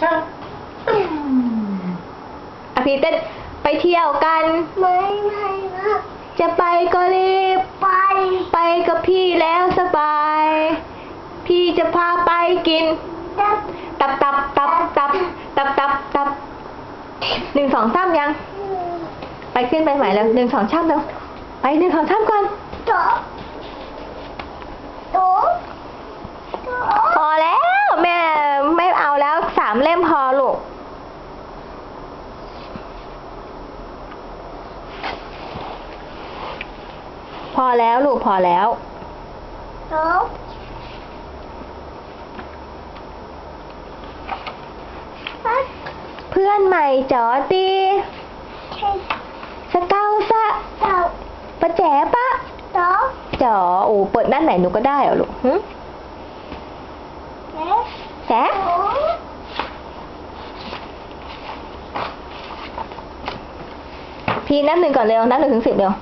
ช่างอภิเต้นไปเที่ยวกัน ไม่ไม่นะจะไปก็รีบ ไปไปกับพี่แล้วสบาย พี่จะพาไปกินดับตับตับตับตับตับตับตับหนึ่งสองสามยัง ไปขึ้นไปใหม่แล้วหนึ่งสองสามแล้วไปหนึ่งสองสามก่อนโต๊ะโต๊ะโต๊ะ พอแล้วแม่ไม่เอาแล้วสามเล่มพอลูก พอแล้วลูกพอแล้วโต๊ะเพื่อนใหม่จอตีใช่สเกาซะโต๊ะปะแจ๋ปะโต๊ะจอโอ้เปิดด้านไหนหนูก็ได้เหรอลูกหึเอ๊ะแจ๋ โต๊ะ พี่นับหนึ่งก่อนเร็ว นับหนึ่งถึงสิบเร็ว